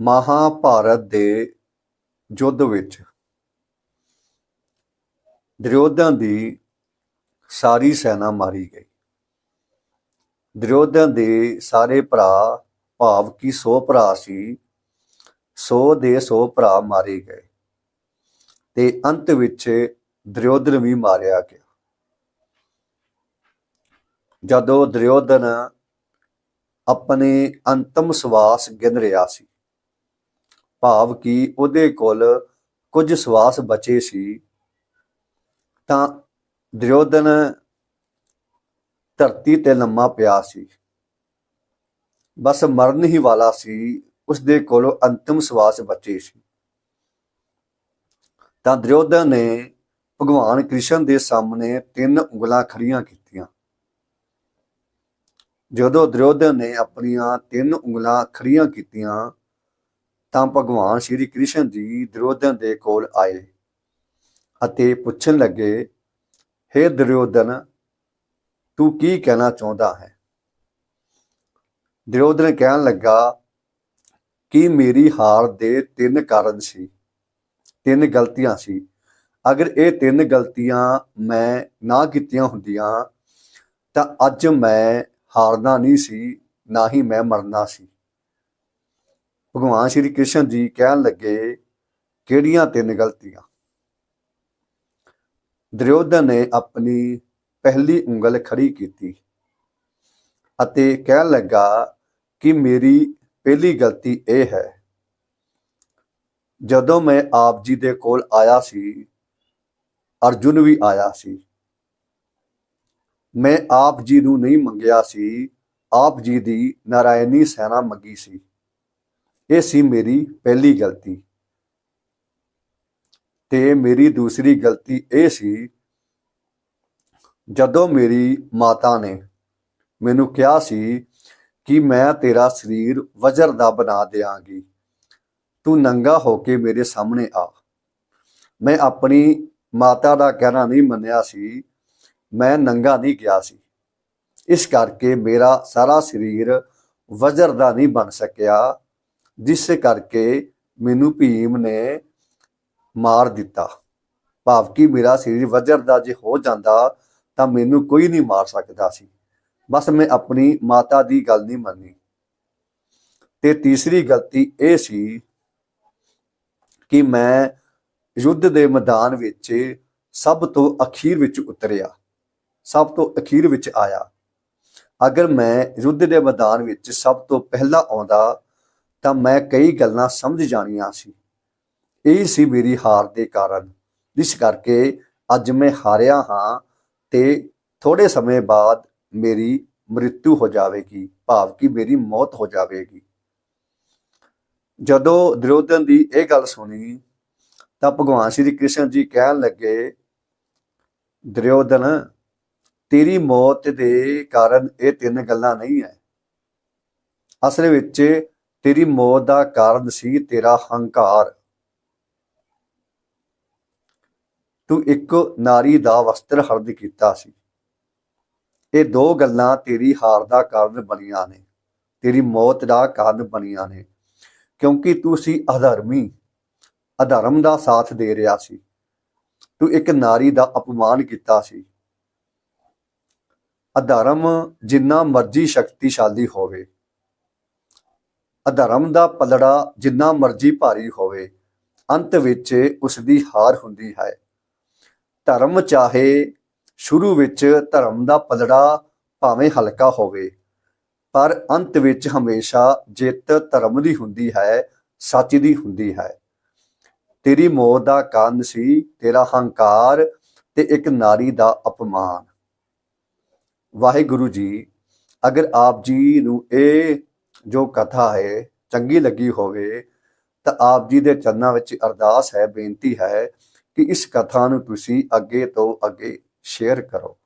ਮਹਾਭਾਰਤ ਦੇ ਯੁੱਧ ਵਿੱਚ ਦੁਰਯੋਧਨ ਦੀ ਸਾਰੀ ਸੈਨਾ ਮਾਰੀ ਗਈ। ਦੁਰਯੋਧਨ ਦੇ ਸਾਰੇ ਭਰਾ ਭਾਵ ਕਿ 100 ਭਰਾ ਸੀ 100 ਦੇ 100 ਭਰਾ ਮਾਰੇ ਗਏ ਤੇ ਅੰਤ ਵਿੱਚ ਦੁਰਯੋਧਨ ਵੀ ਮਾਰਿਆ ਗਿਆ। ਜਦੋਂ ਦੁਰਯੋਧਨ ਆਪਣੇ ਅੰਤਮ ਸਵਾਸ ਗਿਣ ਰਿਹਾ ਸੀ ਭਾਵ ਕਿ ਉਹਦੇ ਕੋਲ ਕੁਝ ਸਵਾਸ ਬਚੇ ਸੀ। ਤਾਂ ਦੁਰਯੋਧਨ ਧਰਤੀ ਤੇ ਲੰਮਾ ਪਿਆ ਸੀ। ਬਸ ਮਰਨ ਹੀ ਵਾਲਾ ਸੀ ਉਸ ਦੇ ਕੋਲ ਅੰਤਮ ਸਵਾਸ ਬਚੇ ਸੀ। ਤਾਂ ਦੁਰਯੋਧਨ ਨੇ ਭਗਵਾਨ ਕ੍ਰਿਸ਼ਨ ਦੇ ਸਾਹਮਣੇ ਤਿੰਨ ਉਂਗਲਾਂ ਖੜੀਆਂ ਕੀਤੀਆਂ। ਜਦੋਂ ਦੁਰਯੋਧਨ ਨੇ ਆਪਣੀਆਂ ਤਿੰਨ ਉਂਗਲਾਂ ਖੜੀਆਂ ਕੀਤੀਆਂ ਤਾਂ ਭਗਵਾਨ ਸ਼੍ਰੀ ਕ੍ਰਿਸ਼ਨ ਜੀ ਦੁਰਯੋਧਨ ਦੇ ਕੋਲ ਆਏ ਅਤੇ ਪੁੱਛਣ ਲੱਗੇ हे ਦੁਰਯੋਧਨ, ਤੂੰ ਕੀ ਕਹਿਣਾ ਚਾਹੁੰਦਾ ਹੈ? ਦੁਰਯੋਧਨ ਕਹਿਣ ਲੱਗਾ, ਕਿ ਮੇਰੀ ਹਾਰ ਦੇ ਤਿੰਨ ਕਾਰਨ ਸੀ, ਤਿੰਨ ਗਲਤੀਆਂ ਸੀ। ਅਗਰ ਇਹ ਤਿੰਨ ਗਲਤੀਆਂ ਮੈਂ ਨਾ ਕੀਤੀਆਂ ਹੁੰਦੀਆਂ, ਤਾਂ ਅੱਜ ਮੈਂ ਹਾਰਨਾ ਨਹੀਂ ਸੀ, ਨਾ ਹੀ ਮੈਂ ਮਰਨਾ ਸੀ। ਭਗਵਾਨ ਸ਼੍ਰੀ ਕ੍ਰਿਸ਼ਨ ਜੀ ਕਹਿਣ ਲੱਗੇ, ਕਿਹੜੀਆਂ ਤਿੰਨ ਗਲਤੀਆਂ? ਦੁਰਯੋਧਨ ਨੇ ਆਪਣੀ ਪਹਿਲੀ ਉਂਗਲ ਖੜੀ ਕੀਤੀ ਅਤੇ ਕਹਿਣ ਲੱਗਾ ਕਿ ਮੇਰੀ ਪਹਿਲੀ ਗਲਤੀ ਇਹ ਹੈ। ਜਦੋਂ ਮੈਂ ਆਪ ਜੀ ਦੇ ਕੋਲ ਆਇਆ ਸੀ, ਅਰਜੁਨ ਵੀ ਆਇਆ ਸੀ। ਮੈਂ ਆਪ ਜੀ ਨੂੰ ਨਹੀਂ ਮੰਗਿਆ ਸੀ, ਆਪ ਜੀ ਦੀ ਨਾਰਾਇਣੀ ਸੈਨਾ ਮੰਗੀ ਸੀ। ਇਹ ਸੀ ਮੇਰੀ ਪਹਿਲੀ ਗਲਤੀ। ਤੇ ਮੇਰੀ ਦੂਸਰੀ ਗਲਤੀ ਇਹ ਸੀ, ਜਦੋਂ ਮੇਰੀ ਮਾਤਾ ਨੇ ਮੈਨੂੰ ਕਿਹਾ ਸੀ ਕਿ ਮੈਂ ਤੇਰਾ ਸਰੀਰ ਵਜਰ ਦਾ ਬਣਾ ਦਿਆਂਗੀ। ਤੂੰ ਨੰਗਾ ਹੋ ਕੇ ਮੇਰੇ ਸਾਹਮਣੇ ਆ। ਮੈਂ ਆਪਣੀ ਮਾਤਾ ਦਾ ਕਹਿਣਾ ਨਹੀਂ ਮੰਨਿਆ ਸੀ। ਮੈਂ ਨੰਗਾ ਨਹੀਂ ਗਿਆ ਸੀ। ਇਸ ਕਰਕੇ ਮੇਰਾ ਸਾਰਾ ਸਰੀਰ ਵਜਰ ਦਾ ਨਹੀਂ ਬਣ ਸਕਿਆ। ਜਿਸ ਕਰਕੇ ਮੈਨੂੰ ਭੀਮ ਨੇ ਮਾਰ ਦਿੱਤਾ। ਭਾਵ ਕਿ ਮੇਰਾ ਸਰੀਰ ਵਜਰ ਦਾ ਜੇ ਹੋ ਜਾਂਦਾ ਤਾਂ ਮੈਨੂੰ ਕੋਈ ਨਹੀਂ ਮਾਰ ਸਕਦਾ ਸੀ। ਬਸ ਮੈਂ ਆਪਣੀ ਮਾਤਾ ਦੀ ਗੱਲ ਨਹੀਂ ਮੰਨੀ। ਤੇ ਤੀਸਰੀ ਗਲਤੀ ਇਹ ਸੀ ਕਿ ਮੈਂ ਯੁੱਧ ਦੇ ਮੈਦਾਨ ਵਿੱਚ ਸਭ ਤੋਂ ਅਖੀਰ ਵਿੱਚ ਉਤਰਿਆ। ਸਭ ਤੋਂ ਅਖੀਰ ਵਿੱਚ ਆਇਆ। ਅਗਰ ਮੈਂ ਯੁੱਧ ਦੇ ਮੈਦਾਨ ਵਿੱਚ ਸਭ ਤੋਂ ਪਹਿਲਾਂ ਆਉਂਦਾ ਤਾਂ ਮੈਂ ਕਈ ਗੱਲਾਂ ਸਮਝ ਜਾਣੀਆਂ ਸੀ। ਇਹ ਸੀ ਮੇਰੀ ਹਾਰ ਦੇ ਕਾਰਨ। ਜਿਸ ਕਰਕੇ ਅੱਜ ਮੈਂ ਹਾਰਿਆ ਹਾਂ ਤੇ ਥੋੜੇ ਸਮੇਂ ਬਾਅਦ ਮੇਰੀ ਮ੍ਰਿਤੂ ਹੋ ਜਾਵੇਗੀ, ਭਾਵ ਕਿ ਮੇਰੀ ਮੌਤ ਹੋ ਜਾਵੇਗੀ। ਜਦੋਂ ਦੁਰਯੋਧਨ ਦੀ ਇਹ ਗੱਲ ਸੁਣੀ, ਤਾਂ ਭਗਵਾਨ ਸ਼੍ਰੀ ਕ੍ਰਿਸ਼ਨ ਜੀ ਕਹਿਣ ਲੱਗੇ ਦੁਰਯੋਧਨ ਤੇਰੀ ਮੌਤ ਦੇ ਕਾਰਨ ਇਹ ਤਿੰਨ ਗੱਲਾਂ ਨਹੀਂ ਹੈ। ਅਸਲ ਵਿੱਚ ਤੇਰੀ ਮੌਤ ਦਾ ਕਾਰਨ ਸੀ ਤੇਰਾ ਹੰਕਾਰ। ਤੂੰ ਇੱਕ ਨਾਰੀ ਦਾ ਵਸਤਰ ਹਰਦ ਕੀਤਾ ਸੀ। ਇਹ ਦੋ ਗੱਲਾਂ ਤੇਰੀ ਹਾਰ ਦਾ ਕਾਰਨ ਬਣੀਆਂ ਨੇ। ਤੇਰੀ ਮੌਤ ਦਾ ਕਾਰਨ ਬਣੀਆਂ ਨੇ। ਕਿਉਂਕਿ ਤੂੰ ਸੀ ਅਧਰਮੀ। ਅਧਰਮ ਦਾ ਸਾਥ ਦੇ ਰਿਹਾ ਸੀ। ਤੂੰ ਇੱਕ ਨਾਰੀ ਦਾ ਅਪਮਾਨ ਕੀਤਾ ਸੀ। ਅਧਰਮ ਜਿੰਨਾ ਮਰਜ਼ੀ ਸ਼ਕਤੀਸ਼ਾਲੀ ਹੋਵੇ। ਅਧਰਮ ਦਾ ਪਲੜਾ ਜਿੰਨਾ ਮਰਜ਼ੀ ਭਾਰੀ ਹੋਵੇ, ਅੰਤ ਵਿੱਚ ਉਸ ਦੀ ਹਾਰ ਹੁੰਦੀ ਹੈ। ਧਰਮ ਚਾਹੇ ਸ਼ੁਰੂ ਵਿੱਚ ਧਰਮ ਦਾ ਪਲੜਾ ਭਾਵੇਂ ਹਲਕਾ ਹੋਵੇ, ਪਰ ਅੰਤ ਵਿੱਚ ਹਮੇਸ਼ਾ ਜਿੱਤ ਧਰਮ ਦੀ ਹੁੰਦੀ ਹੈ, ਸੱਚ ਦੀ ਹੁੰਦੀ ਹੈ। ਤੇਰੀ ਮੌਤ ਦਾ ਕਾਰਨ ਸੀ ਤੇਰਾ ਹੰਕਾਰ ਤੇ ਇੱਕ ਨਾਰੀ ਦਾ ਅਪਮਾਨ। ਵਾਹਿਗੁਰੂ ਜੀ, ਅਗਰ ਆਪ ਜੀ ਨੂੰ ਇਹ ਜੋ ਕਥਾ ਹੈ, ਚੰਗੀ ਲੱਗੀ ਹੋਵੇ, ਤਾਂ ਆਪ ਜੀ ਦੇ ਚਰਨਾਂ ਵਿੱਚ ਅਰਦਾਸ ਹੈ, ਬੇਨਤੀ ਹੈ ਕਿ ਇਸ ਕਥਾ ਨੂੰ ਤੁਸੀਂ ਅੱਗੇ ਤੋਂ ਅੱਗੇ ਸ਼ੇਅਰ ਕਰੋ।